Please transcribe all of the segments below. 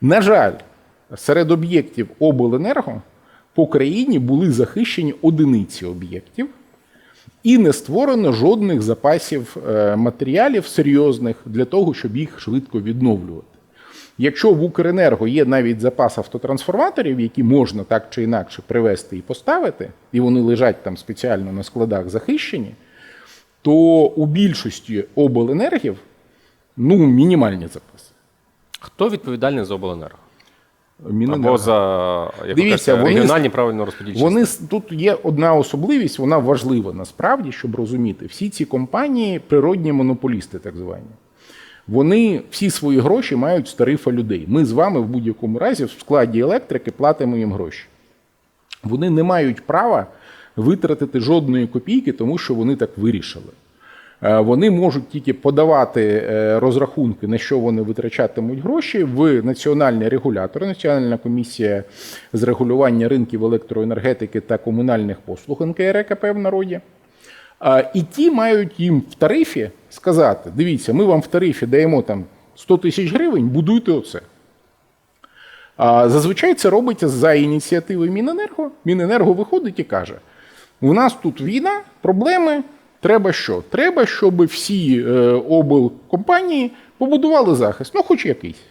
На жаль, серед об'єктів обленерго по країні були захищені одиниці об'єктів, і не створено жодних запасів е, матеріалів серйозних для того, щоб їх швидко відновлювати. Якщо в Укренерго є навіть запас автотрансформаторів, які можна так чи інакше привезти і поставити, і вони лежать там спеціально на складах захищені, то у більшості обленергів ну, мінімальні запаси. Хто відповідальний за обленерго? Міненерго. Або за як Дивіться, вони- регіональні правильно розподільчі Вони тут є одна особливість, вона важлива насправді, щоб розуміти. Всі ці компанії природні монополісти, так звані. Вони всі свої гроші мають з тарифа людей. Ми з вами в будь-якому разі в складі електрики платимо їм гроші. Вони не мають права витратити жодної копійки, тому що вони так вирішили. Е, Вони можуть тільки подавати е, розрахунки, на що вони витрачатимуть гроші в національний регулятор, Національна комісія з регулювання ринків електроенергетики та комунальних послуг НКРЕКП в народі. І ті мають їм в тарифі сказати: дивіться, ми вам в тарифі даємо там 100 тисяч гривень, будуйте оце. Зазвичай це робиться за ініціативи Міненерго. Міненерго виходить і каже: у нас тут війна, проблеми. Треба що? Треба, щоб всі е, облкомпанії побудували захист, ну хоч якийсь.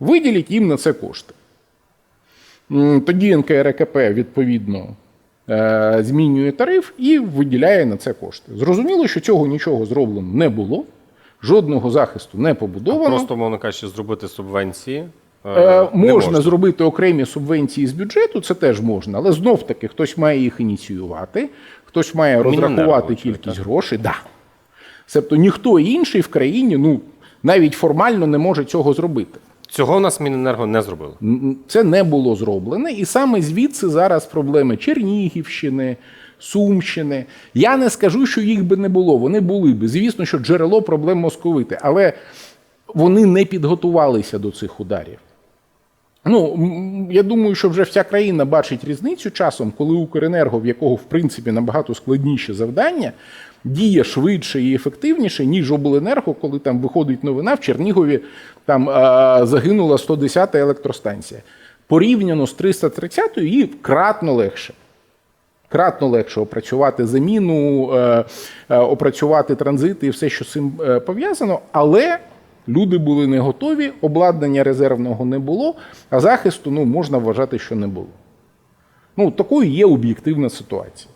Виділіть їм на це кошти. Тоді НКРКП відповідно е, змінює тариф і виділяє на це кошти. Зрозуміло, що цього нічого зроблено не було, жодного захисту не побудовано. Просто, мовно кажучи, зробити субвенції. Е, можна, зробити окремі субвенції з бюджету, це теж можна, але знов таки хтось має їх ініціювати, хтось має розрахувати кількість грошей. Да. Себто ніхто інший в країні ну, навіть формально не може цього зробити. Цього у нас Міненерго не зробило. Це не було зроблене, і саме звідси зараз проблеми Чернігівщини, Сумщини. Я не скажу, що їх би не було. Вони були би. Звісно, що джерело проблем московити, але вони не підготувалися до цих ударів. Ну, я думаю, що вже вся країна бачить різницю часом, коли Укренерго, в якого в принципі набагато складніше завдання, діє швидше і ефективніше, ніж обленерго, коли там виходить новина в Чернігові там а, загинула 110-та електростанція. Порівняно з 330-ю їй кратно легше. Кратно легше опрацювати заміну, е, е, опрацювати транзити і все, що з цим е, пов'язано, але люди були не готові, обладнання резервного не було, а захисту ну, можна вважати, що не було. Ну, такою є об'єктивна ситуація.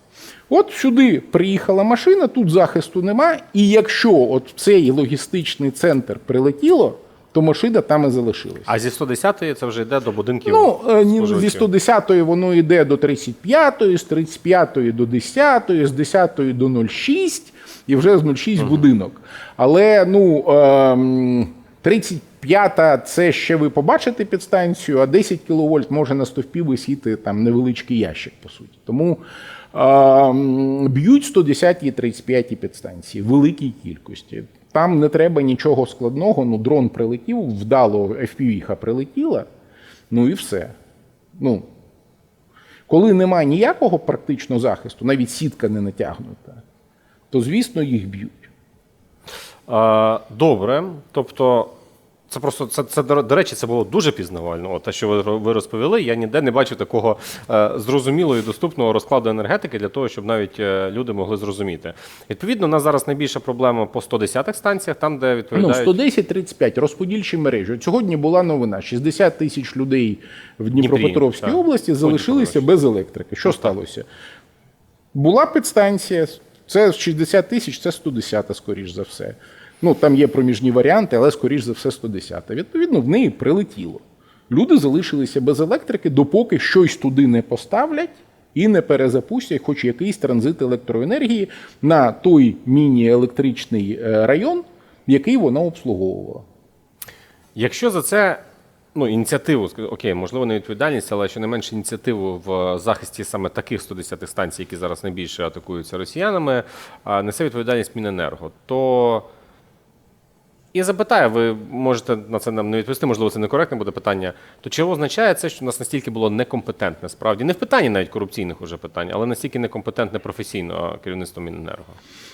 От сюди приїхала машина, тут захисту нема, і якщо от в цей логістичний центр прилетіло, то машина там і залишилась. А зі 110-ї це вже йде до будинків. Ну, е, зі 110-ї воно йде до 35-ї, з 35-ї до 10-ї, з 10-ї до 0,6 і вже з 0,6 будинок. Але ну, ем, 35-та це ще ви побачите підстанцію, а 10 кВт може на стовпі висіти там невеличкий ящик, по суті. Тому ем, б'ють 110 і 35 підстанції в великій кількості. Там не треба нічого складного. Ну, дрон прилетів, вдало FPV-ха прилетіла, ну і все. Ну, коли немає ніякого практично захисту, навіть сітка не натягнута, то звісно їх б'ють. Добре. Тобто, це просто це, це до речі, це було дуже пізнавально. От те, що ви, ви розповіли, я ніде не бачив такого е, зрозумілого і доступного розкладу енергетики для того, щоб навіть е, люди могли зрозуміти. Відповідно, у нас зараз найбільша проблема по 110-х станціях, там, де Ну, 110-35 розподільчі мережі. От сьогодні була новина: 60 тисяч людей в Дніпропетровській так. області залишилися без електрики. Що сталося? Була підстанція, це 60 тисяч, це 110, скоріш за все. Ну, там є проміжні варіанти, але скоріш за все 110. Відповідно, в неї прилетіло. Люди залишилися без електрики, допоки щось туди не поставлять і не перезапустять хоч якийсь транзит електроенергії на той міні-електричний е, район, який вона обслуговувала. Якщо за це ну, ініціативу, окей, можливо, не відповідальність, але щонайменше ініціативу в захисті саме таких 110-х станцій, які зараз найбільше атакуються росіянами, несе відповідальність Міненерго, то І запитаю, ви можете на це нам не відповісти, можливо, це некоректне буде питання. То чи означає це, що у нас настільки було некомпетентне справді? Не в питанні навіть корупційних уже питань, але настільки некомпетентне професійно керівництво Міненерго?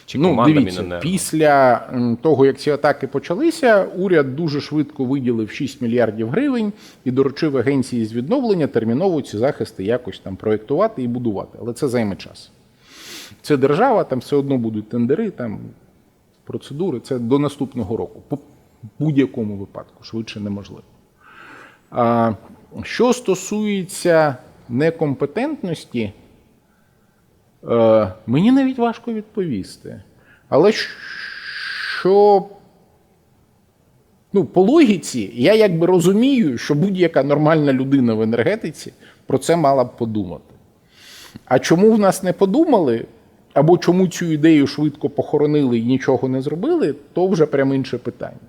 Чи Ну, команда дивіться, Міненерго? після того, як ці атаки почалися, уряд дуже швидко виділив 6 мільярдів гривень і доручив агенції з відновлення терміново ці захисти якось там проєктувати і будувати. Але це займе час. Це держава, там все одно будуть тендери, там процедури. Це до наступного року. По будь-якому випадку, швидше неможливо. А, що стосується некомпетентності, Е, мені навіть важко відповісти. Але що ну, по логіці, я якби розумію, що будь-яка нормальна людина в енергетиці про це мала б подумати. А чому в нас не подумали, або чому цю ідею швидко похоронили і нічого не зробили, то вже прям інше питання.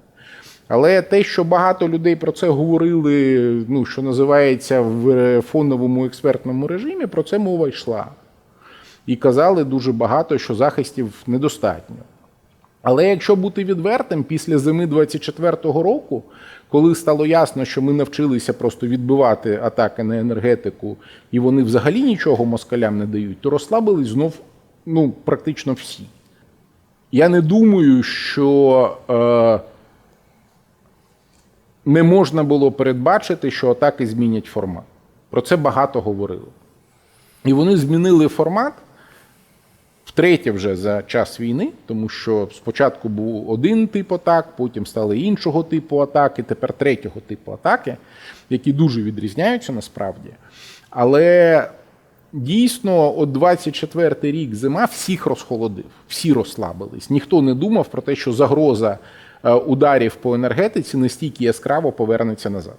Але те, що багато людей про це говорили, ну, що називається в фоновому експертному режимі, про це мова йшла і казали дуже багато, що захистів недостатньо. Але якщо бути відвертим, після зими 24-го року, коли стало ясно, що ми навчилися просто відбивати атаки на енергетику, і вони взагалі нічого москалям не дають, то розслабились знов ну, практично всі. Я не думаю, що е, не можна було передбачити, що атаки змінять формат. Про це багато говорили. І вони змінили формат втретє вже за час війни, тому що спочатку був один тип атак, потім стали іншого типу атаки, тепер третього типу атаки, які дуже відрізняються насправді. Але дійсно, от 24-й рік зима всіх розхолодив, всі розслабились. Ніхто не думав про те, що загроза е, ударів по енергетиці настільки яскраво повернеться назад.